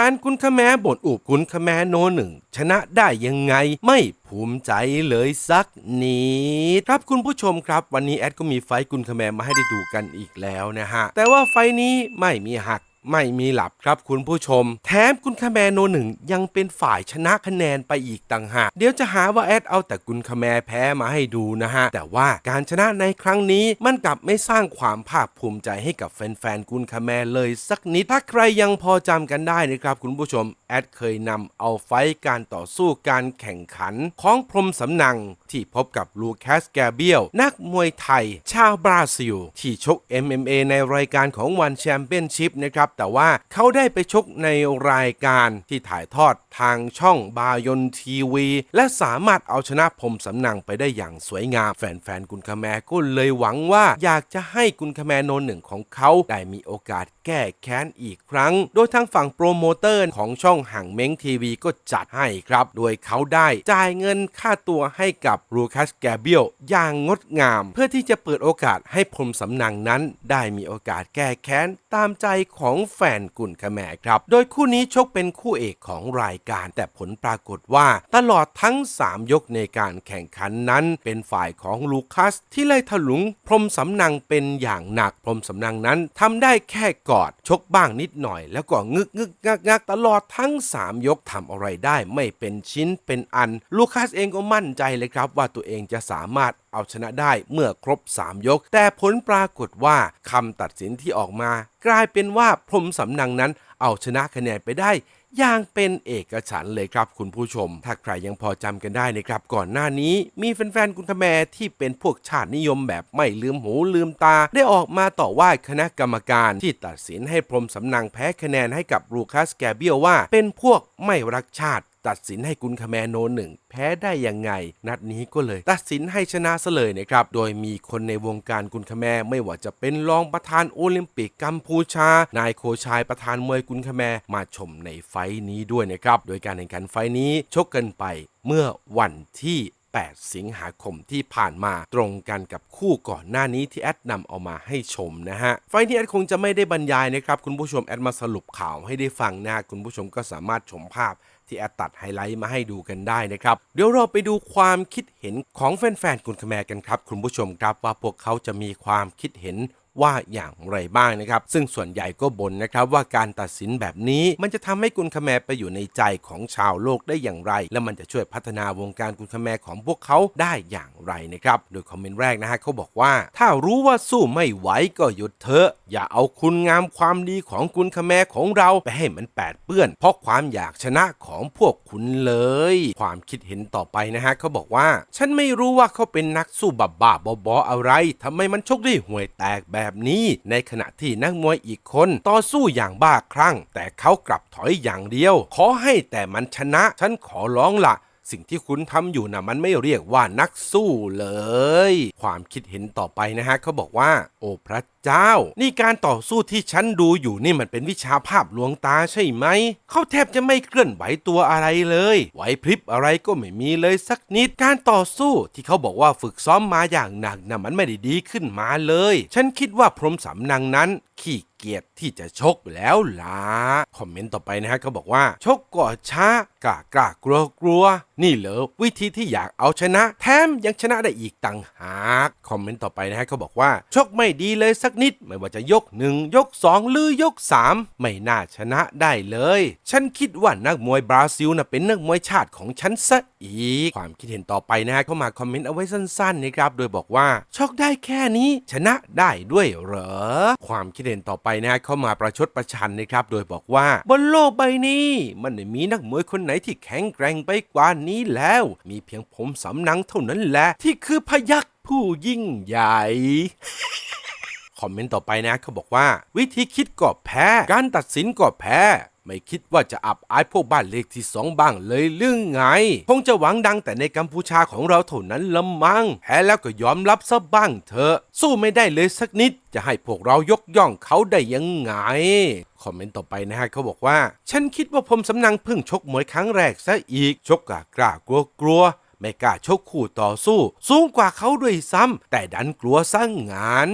ฟนคุณขแมบ่นอุบคุณขแมโนหนึ่ง ชนะได้ยังไงไม่ภูมิใจเลยสักนิดครับคุณผู้ชมครับ วันนี้แอดก็มีไฟคุณขแมมาให้ได้ดูกันอีกแล้วนะฮะ แต่ว่าไฟนี้ไม่มีหัก ไม่มีหลับครับคุณผู้ชม แถมคุณคาแมโนหนึ่งยังเป็นฝ่ายชนะคะแนนไปอีกต่างหาก เดี๋ยวจะหาว่าแอดเอาแต่คุณคาแมแพ้มาให้ดูนะฮะ แต่ว่าการชนะในครั้งนี้มันกลับไม่สร้างความภาคภูมิใจให้กับแฟนๆคุณคาแมเลยสักนิด ถ้าใครยังพอจำกันได้นะครับคุณผู้ชม แอดเคยนำเอาไฟการต่อสู้การแข่งขันของพรมสำนังที่พบกับลูคัสแกเบียลนักมวยไทย ชาวบราซิล ที่ชก MMA ในรายการของวันแชมเปี้ยนชิพนะครับแต่ว่าเขาได้ไปชกในรายการที่ถ่ายทอดทางช่องบายอนทีวี และสามารถเอาชนะพรมสำนังไปได้อย่างสวยงาม แฟนๆกุนคาแมก็เลยหวังว่าอยากจะให้กุนคาแมโนหนึ่งของเขาได้มีโอกาสแก้แค้นอีกครั้ง โดยทางฝั่งโปรโมเตอร์ของช่องห่างเม้งทีวีก็จัดให้ครับ โดยเขาได้จ่ายเงินค่าตัวให้กับรูคัสแกเบียลอย่างงดงาม เพื่อที่จะเปิดโอกาสให้พรมสำนังนั้น ได้มีโอกาสแก้แค้นตามใจของแฟนกุนคาแมครับ โดยคู่นี้ชกเป็นคู่เอกของรายการ แต่ผลปรากฏว่าตลอดทั้ง 3 ยกในการแข่งขันนั้นเป็นฝ่ายของลูคัส ที่ไล่ถลุงพรมสำนังเป็นอย่างหนักพรมสำนังนั้นทำได้แค่กอด ชกบ้างนิดหน่อย แล้วก็งึกงึกงักงักตลอดทั้ง 3 ยกทำอะไรได้ไม่เป็นชิ้นเป็นอัน ลูคัสเองก็มั่นใจเลยครับว่าตัวเองจะสามารถ เอาชนะได้เมื่อครบ 3 ยก แต่ผลปรากฏว่าคำตัดสินที่ออกมา กลายเป็นว่าพรมสำนังนั้นเอาชนะคะแนนไปได้อย่างเป็นเอกฉันท์เลยครับคุณผู้ชม ถ้าใครยังพอจำกันได้นะครับ ก่อนหน้านี้มีแฟนๆ คุณคาแมที่เป็นพวกชาตินิยมแบบไม่ลืมหูลืมตา ได้ออกมาต่อว่าคณะกรรมการที่ตัดสินให้พรมสำนังแพ้คะแนนให้กับลูคัสแกเบียว่า เป็นพวกไม่รักชาติ ตัดสินให้กุนคาแมโนหนึ่งแพ้ได้ยังไง นัดนี้ก็เลย ตัดสินให้ชนะซะเลยนะครับ โดยมีคนในวงการกุนคาแมไม่ว่าจะเป็นรองประธานโอลิมปิกกัมพูชา นายโคชายประธานมวยกุนคาแมมาชมในไฟท์นี้ด้วยนะครับ โดยการแข่งขันไฟท์นี้ชกกันไปเมื่อวันที่ 8 สิงหาคมที่ผ่านมาตรงกันกับคู่ก่อนหน้านี้ที่แอดนำเอามาให้ชมนะฮะ ไฟล์นี้แอดคงจะไม่ได้บรรยายนะครับ คุณผู้ชมแอดมาสรุปข่าวให้ได้ฟังนะคุณผู้ชมก็สามารถชมภาพที่แอดตัดไฮไลท์มาให้ดูกันได้นะครับ เดี๋ยวเราไปดูความคิดเห็นของแฟนๆกุนคแมกันครับ คุณผู้ชมครับว่าพวกเขาจะมีความคิดเห็น ว่าอย่างไรบ้างนะครับ ซึ่งส่วนใหญ่ก็บ่นนะครับว่าการตัดสินแบบนี้มันจะทำให้กุนคแมไปอยู่ในใจของชาวโลกได้อย่างไร และมันจะช่วยพัฒนาวงการกุนคแมของพวกเขาได้อย่างไรนะครับ โดยคอมเมนต์แรกนะฮะเขาบอกว่า ถ้ารู้ว่าสู้ไม่ไหวก็หยุดเถอะ อย่าเอาคุณงามความดีของกุนคแมของเราไปให้มันแปดเปื้อน เพราะความอยากชนะของพวกคุณเลย ความคิดเห็นต่อไปนะฮะเขาบอกว่า ฉันไม่รู้ว่าเขาเป็นนักสู้บ้าบ้าๆบอๆอะไรทำไมมันชกได้ห่วยแตกแบบแบบนี้ ในขณะที่นักมวยอีกคนต่อสู้อย่างบ้าคลั่ง แต่เขากลับถอยอย่างเดียว ขอให้แต่มันชนะ ฉันขอร้องละ สิ่งที่คุณทำอยู่นะมันไม่เรียกว่านักสู้เลย ความคิดเห็นต่อไปนะฮะเขาบอกว่า โอ้พระเจ้า นี่การต่อสู้ที่ฉันดูอยู่นี่มันเป็นวิชาภาพลวงตาใช่ไหม เขาแทบจะไม่เคลื่อนไหวตัวอะไรเลย ไหวพริบอะไรก็ไม่มีเลยสักนิด การต่อสู้ที่เขาบอกว่าฝึกซ้อมมาอย่างหนักนะมันไม่ได้ดีขึ้นมาเลย ฉันคิดว่าพรมสำนังนั้น ขี้ เกียจที่จะชกแล้วล่ะคอมเมนต์ต่อไปนะฮะเขาบอกว่า ชกก่อช้ากล้ากล้ากลัวกลัว นี่เหรอวิธีที่อยากเอาชนะ แถมยังชนะได้อีกต่างหากคอมเมนต์ต่อไปนะฮะเขาบอกว่า ชกไม่ดีเลยสักนิด ไม่ว่าจะยกหนึ่งยกสองหรือยกสามไม่น่าชนะได้เลย ฉันคิดว่านักมวยบราซิลนะเป็นนักมวยชาติของฉันซะอีก ความคิดเห็นต่อไปนะฮะเข้ามาคอมเมนต์เอาไว้สั้นๆนะครับโดยบอกว่าชกได้แค่นี้ชนะได้ด้วยเหรอความคิดเห็นต่อไปนะฮะเข้ามาประชดประชันนะครับโดยบอกว่าบนโลกใบนี้ มันไม่มีนักมวยคนไหนที่แข็งแกร่งไปกว่านี้แล้ว มีเพียงผมสำนังเท่านั้นแหละที่คือพยักผู้ยิ่งใหญ่ คอมเมนต์ต่อไปนะเขาบอกว่า วิธีคิดก็แพ้ การตัดสินก็แพ้ ไม่คิดว่าจะอับอายพวกบ้านเลขที่สองบ้างเลยเรื่องไง คงจะหวังดังแต่ในกัมพูชาของเราเท่านั้นละมัง้งแพ้แล้วก็ยอมรับซะบ้างเถอะ สู้ไม่ได้เลยสักนิด จะให้พวกเรายกย่องเขาได้ยังไงคอมเมนต์ต่อไปนะฮะเขาบอกว่า ฉันคิดว่าผมสำนังพิ่งชกมวยครั้งแรกซะอีก ชกกล้ากล้ากลัวกลัวไม่กล้าชกคู่ต่อสู้ สูงกว่าเขาด้วยซ้ำแต่ดันกลัวสร้างงาน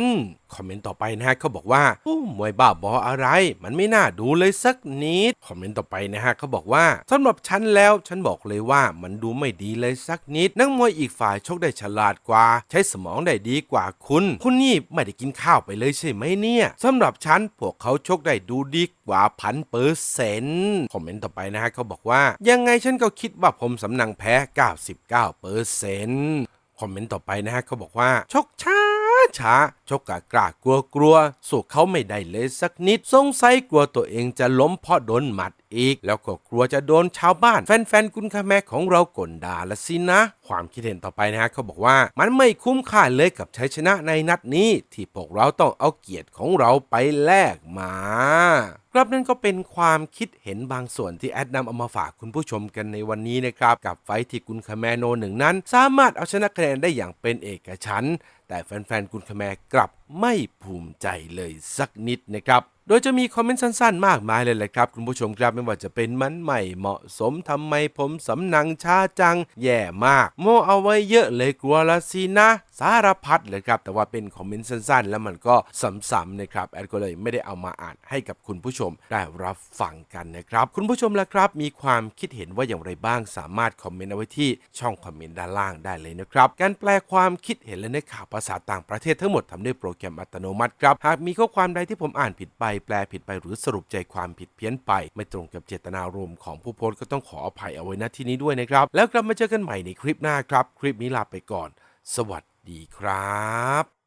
คอมเมนต์ต่อไปนะฮะเขาบอกว่าโอ้มวยบ้าบออะไร มันไม่น่าดูเลยสักนิด คอมเมนต์ต่อไปนะฮะเขาบอกว่าสำหรับฉันแล้วฉันบอกเลยว่ามันดูไม่ดีเลยสักนิด นักมวยอีกฝ่ายชกได้ฉลาดกว่า ใช้สมองได้ดีกว่าคุณ คุณนี่ไม่ได้กินข้าวไปเลยใช่ไหมเนี่ยสำหรับฉันพวกเขาชกได้ดูดีกว่าพันเปอร์เซ็นต์คอมเมนต์ต่อไปนะฮะเขาบอกว่า ยังไงฉันก็คิดว่าผมสำนังแพ้ 99เปอร์เซ็นต์คอมเมนต์ต่อไปนะฮะเขาบอกว่าชกช้า ช้าชกกะกล้ากลัวกลัวสู้เขาไม่ได้เลยสักนิด สงสัยกลัวตัวเองจะล้มเพราะโดนหมัดอีก แล้วก็กลัวจะโดนชาวบ้าน แฟนๆกุนคาแมของเรากลด่าละสินะ ความคิดเห็นต่อไปนะฮะเขาบอกว่ามันไม่คุ้มค่าเลยกับชัยชนะในนัดนี้ ที่พวกเราต้องเอาเกียรติของเราไปแลกมาครับนั่นก็เป็นความคิดเห็นบางส่วนที่แอดนำเอามาฝากคุณผู้ชมกันในวันนี้นะครับ กับไฟท์ที่กุนคาแมโนหนึ่งนั้น สามารถเอาชนะคะแนนได้อย่างเป็นเอกฉันท์ แต่แฟนๆกุนคแมกลับ ไม่ภูมิใจเลยสักนิดนะครับโดยจะมีคอมเมนต์สั้นๆ มากมายเลยแหละครับ คุณผู้ชมครับไม่ว่าจะเป็นมันใหม่เหมาะสมทำไมผมสำนังช้าจัง แย่มาก โมเอาไว้เยอะเลยกลัวละสินะ สารพัดเลยครับ แต่ว่าเป็นคอมเมนต์สั้นๆ แล้วมันก็ซ้ำๆนะครับ แอดก็เลยไม่ได้เอามาอ่านให้กับคุณผู้ชมได้รับฟังกันนะครับ คุณผู้ชมละครับ มีความคิดเห็นว่าอย่างไรบ้างสามารถคอมเมนต์เอาไว้ที่ช่องคอมเมนต์ด้านล่างได้เลยนะครับการแปลความคิดเห็นและเนื้อข่าวภาษาต่างประเทศทั้งหมดทำด้วยโปรแกรมอัตโนมัติครับ หากมีข้อความใดที่ผมอ่านผิดไป แปลผิดไปหรือสรุปใจความผิดเพี้ยนไป ไม่ตรงกับเจตนารมณ์ของผู้โพสต์ก็ต้องขออภัยเอาไว้ณที่นี้ด้วยนะครับ แล้วกลับมาเจอกันใหม่ในคลิปหน้าครับ คลิปนี้ลาไปก่อน สวัสดีครับ